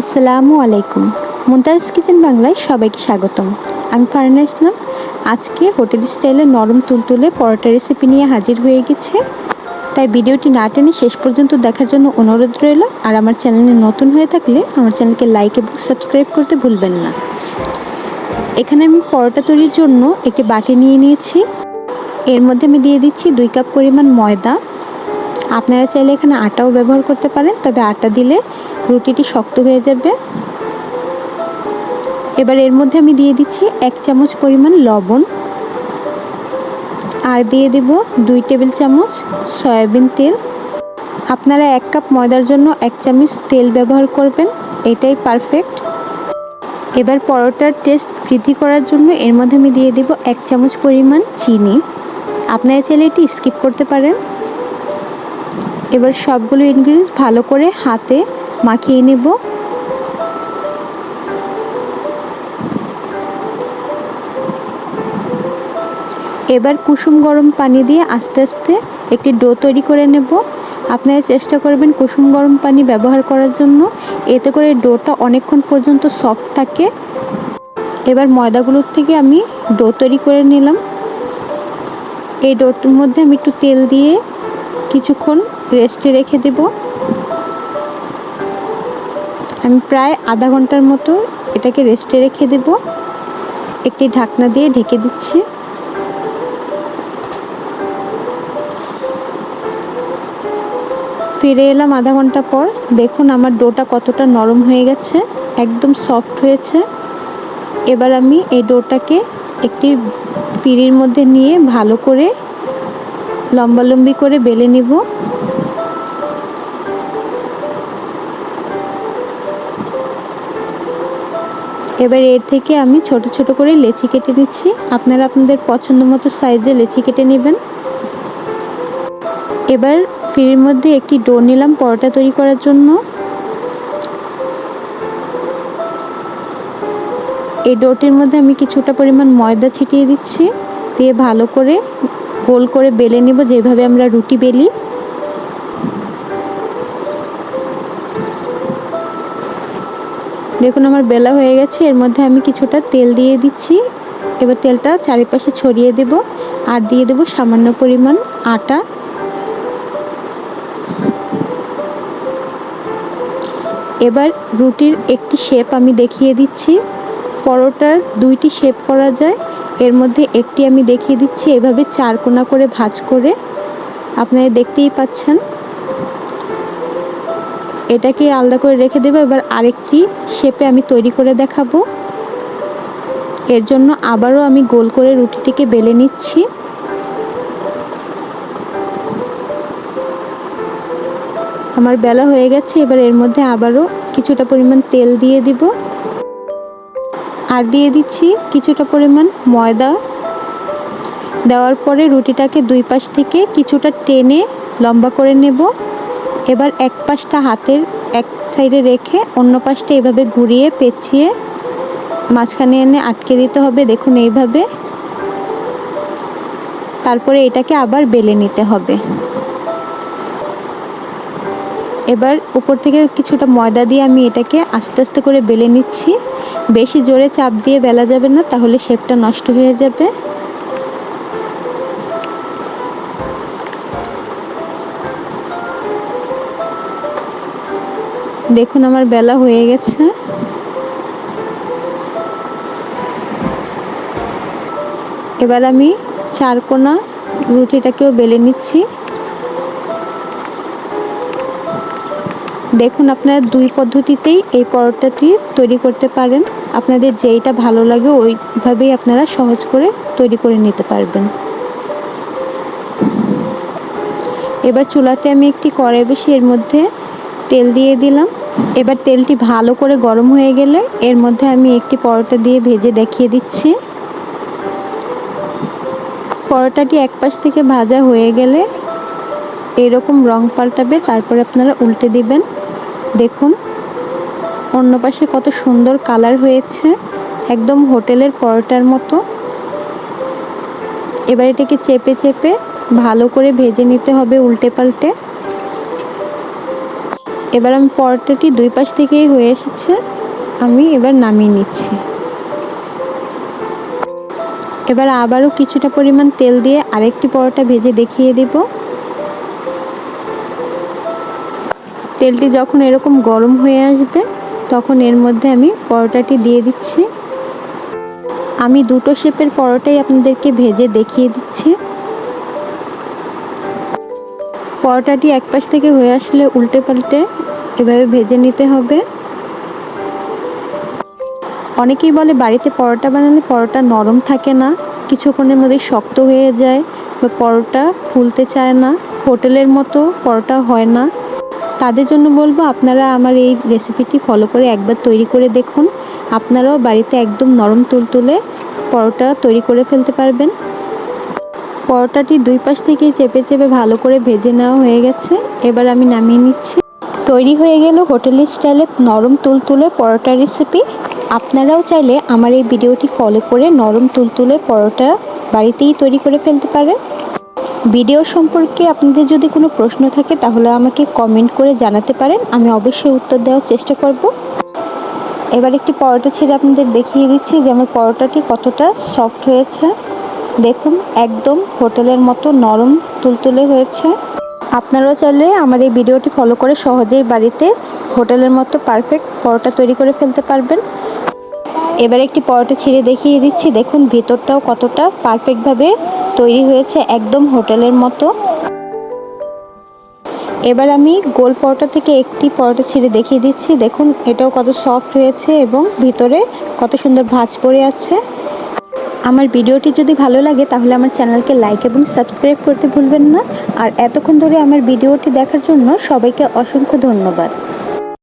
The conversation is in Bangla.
আসসালামু আলাইকুম। মুমতাজ কিচেন বাংলায় সবাইকে স্বাগতম। আমি ফারনা ইসলাম। আজকে হোটেল স্টাইলে নরম তুলতুলে পরোটা রেসিপি নিয়ে হাজির হয়ে গেছে। তাই ভিডিওটি না টেনে শেষ পর্যন্ত দেখার জন্য অনুরোধ রইল। আর আমার চ্যানেলে নতুন হয়ে থাকলে আমার চ্যানেলকে লাইক এবং সাবস্ক্রাইব করতে ভুলবেন না। এখানে আমি পরোটা তৈরির জন্য একটি বাটি নিয়ে নিয়েছি। এর মধ্যে আমি দিয়ে দিচ্ছি দুই কাপ পরিমাণ ময়দা। আপনারা চাইলে এখানে আটাও ব্যবহার করতে পারেন, তবে আটা দিলে রুটিটি শক্ত হয়ে যাবে। এবার এর মধ্যে আমি দিয়ে দিচ্ছি এক চামচ পরিমাণ লবণ। আর দিয়ে দেব দুই টেবিল চামচ সয়াবিন তেল। আপনারা এক কাপ ময়দার জন্য এক চামচ তেল ব্যবহার করবেন, এটাই পারফেক্ট। এবার পরোটার টেস্ট বৃদ্ধি করার জন্য এর মধ্যে আমি দিয়ে দেব এক চামচ পরিমাণ চিনি। আপনারা চাইলে এটি স্কিপ করতে পারেন। এবার সবগুলো ইনগ্রিডিয়েন্টস ভালো করে হাতে মাখিয়ে নেব। এবার কুসুম গরম পানি দিয়ে আস্তে আস্তে একটি ডো তৈরি করে নেব। আপনারা চেষ্টা করবেন কুসুম গরম পানি ব্যবহার করার জন্য। এতে করে ডোটা অনেকক্ষণ পর্যন্ত সফট থাকে। এবার ময়দাগুলোর থেকে আমি ডো তৈরি করে নিলাম। এই ডোটার মধ্যে আমি একটু তেল দিয়ে কিছুক্ষণ রেস্টে রেখে দেব। আমি প্রায় আধা ঘণ্টার মতো এটাকে রেস্টে রেখে দেব। একটি ঢাকনা দিয়ে ঢেকে দিচ্ছি। ফিরে এলাম আধা ঘণ্টা পর। দেখুন আমার ডোটা কতটা নরম হয়ে গেছে, একদম সফট হয়েছে। এবার আমি এই ডোটাকে একটি পিঁড়ির মধ্যে নিয়ে ভালো করে লম্বালম্বি করে বেলে নিব। এবার এর থেকে আমি ছোট ছোট করে লেচি কেটে নিচ্ছি। আপনারা আপনাদের পছন্দ মতো সাইজে লেচি কেটে নেবেন। এবার ফিরির মধ্যে একটি ডো নিলাম পরোটা তৈরি করার জন্য। এই ডোটির মধ্যে আমি কিছুটা পরিমাণ ময়দা ছিটিয়ে দিচ্ছি। দিয়ে ভালো করে গোল করে বেলে নিব, যেভাবে আমরা রুটি বেলি। দেখুন, আমার বেলা হয়ে গেছে। এর মধ্যে আমি কিছুটা তেল দিয়ে দিচ্ছি। এবার তেলটা চারিপাশে ছড়িয়ে দেব আর দিয়ে দেব সামান্য পরিমাণ আটা। এবার রুটির একটি শেপ আমি দেখিয়ে দিচ্ছি। পরোটার দুইটি শেপ করা যায়। এর মধ্যে একটি আমি দেখিয়ে দিচ্ছি, এভাবে চার কোনা করে ভাজ করে। আপনারা দেখতেই পাচ্ছেন। এটাকে আলাদা করে রেখে দেবো। এবার আরেকটি শেপে আমি তৈরি করে দেখাবো। এর জন্য আবারও আমি গোল করে রুটিটিকে বেলে নিচ্ছি। আমার বেলা হয়ে গেছে, এবার এর মধ্যে আবারও কিছুটা পরিমাণ তেল দিয়ে দিব। আর দিয়ে দিচ্ছি কিছুটা পরিমাণ ময়দা। দেওয়ার পরে রুটিটাকে দুই পাশ থেকে কিছুটা টেনে লম্বা করে নেব। এবার এক পাশটা হাতের এক সাইডে রেখে অন্য পাশটা এভাবে ঘুরিয়ে পেঁচিয়ে মাঝখানে এনে আটকে দিতে হবে। দেখুন এইভাবে। তারপরে এটাকে আবার বেলে নিতে হবে। এবার উপর থেকে কিছুটা ময়দা দিয়ে আমি এটাকে আস্তে আস্তে করে বেলে নিচ্ছি। বেশি জোরে চাপ দিয়ে বেলা যাবে না, তাহলে শেপটা নষ্ট হয়ে যাবে। দেখুন, আমার বেলা হয়ে গেছে। এবার আমি চার কোনা রুটিটাকেও বেলে নিচ্ছি। দেখুন, আপনারা দুই পদ্ধতিতেই এই পরোটাটি তৈরি করতে পারেন। আপনাদের যেইটা ভালো লাগে, ওইভাবেই আপনারা সহজ করে তৈরি করে নিতে পারবেন। এবার চুলাতে আমি একটি কড়াই বসে এর মধ্যে তেল দিয়ে দিলাম। এবার তেলটি ভালো করে গরম হয়ে গেলে এর মধ্যে আমি একটি পরোটা দিয়ে ভেজে দেখিয়ে দিচ্ছি। পরোটাটি এক পাশ থেকে ভাজা হয়ে গেলে এরকম রং পাল্টাবে, তারপরে আপনারা উল্টে দিবেন। দেখুন, অন্য পাশে কত সুন্দর কালার হয়েছে, একদম হোটেলের পরোটার মতো। এবার এটাকে চেপে চেপে ভালো করে ভেজে নিতে হবে উল্টে পাল্টে। এবার আমি পরোটাটি দুই পাশ থেকেই হয়ে এসেছে, আমি এবার নামিয়ে নিচ্ছি। এবার আবারও কিছুটা পরিমাণ তেল দিয়ে আরেকটি পরোটা ভেজে দেখিয়ে দেব। তেলটি যখন এরকম গরম হয়ে আসবে, তখন এর মধ্যে আমি পরোটাটি দিয়ে দিচ্ছি। আমি দুটো শেপের পরোটাই আপনাদেরকে ভেজে দেখিয়ে দিচ্ছি। পরোটাটি এক পাশ থেকে হয়ে আসলে উল্টে পাল্টে এভাবে ভেজে নিতে হবে। অনেকেই বলে বাড়িতে পরোটা বানালে পরোটা নরম থাকে না, কিছুক্ষণের মধ্যে শক্ত হয়ে যায় বা পরোটা ফুলতে চায় না, হোটেলের মতো পরোটা হয় না। তাদের জন্য বলব, আপনারা আমার এই রেসিপিটি ফলো করে একবার তৈরি করে দেখুন। আপনারাও বাড়িতে একদম নরম তুলতুলে পরোটা তৈরি করে ফেলতে পারবেন। পরোটাটি দুই পাশ থেকেই চেপে চেপে ভালো করে ভেজে নেওয়া হয়ে গেছে। এবার আমি নামিয়ে নিচ্ছি। তৈরি হয়ে গেল হোটেলের স্টাইলে নরম তুলতুলে পরোটা রেসিপি। আপনারাও চাইলে আমার এই ভিডিওটি ফলো করে নরম তুলতুলে পরোটা বাড়িতেই তৈরি করে ফেলতে পারেন। ভিডিও সম্পর্কে আপনাদের যদি কোনো প্রশ্ন থাকে তাহলে আমাকে কমেন্ট করে জানাতে পারেন। আমি অবশ্যই উত্তর দেওয়ার চেষ্টা করব। এবার একটি পরোটা ছেড়ে আপনাদের দেখিয়ে দিচ্ছি যে আমার পরোটাটি কতটা সফট হয়েছে। দেখুন, একদম হোটেলের মতো নরম তুলতুলে হয়েছে। আপনারাও চাইলে আমার এই ভিডিওটি ফলো করে সহজেই বাড়িতে হোটেলের মতো পারফেক্ট পরোটা তৈরি করে ফেলতে পারবেন। এবার একটি পরোটা ছিঁড়ে দেখিয়ে দিচ্ছি। দেখুন, ভিতরটাও কতটা পারফেক্টভাবে তৈরি হয়েছে, একদম হোটেলের মতো। এবার আমি গোল পরোটা থেকে একটি পরোটা ছিঁড়ে দেখিয়ে দিচ্ছি। দেখুন, এটাও কত সফট হয়েছে এবং ভিতরে কত সুন্দর ভাঁজ পড়ে আছে। আমার ভিডিওটি যদি ভালো লাগে, তাহলে আমার চ্যানেলকে লাইক এবং সাবস্ক্রাইব করতে ভুলবেন না। আর এতক্ষণ ধরে আমার ভিডিওটি দেখার জন্য সবাইকে অসংখ্য ধন্যবাদ।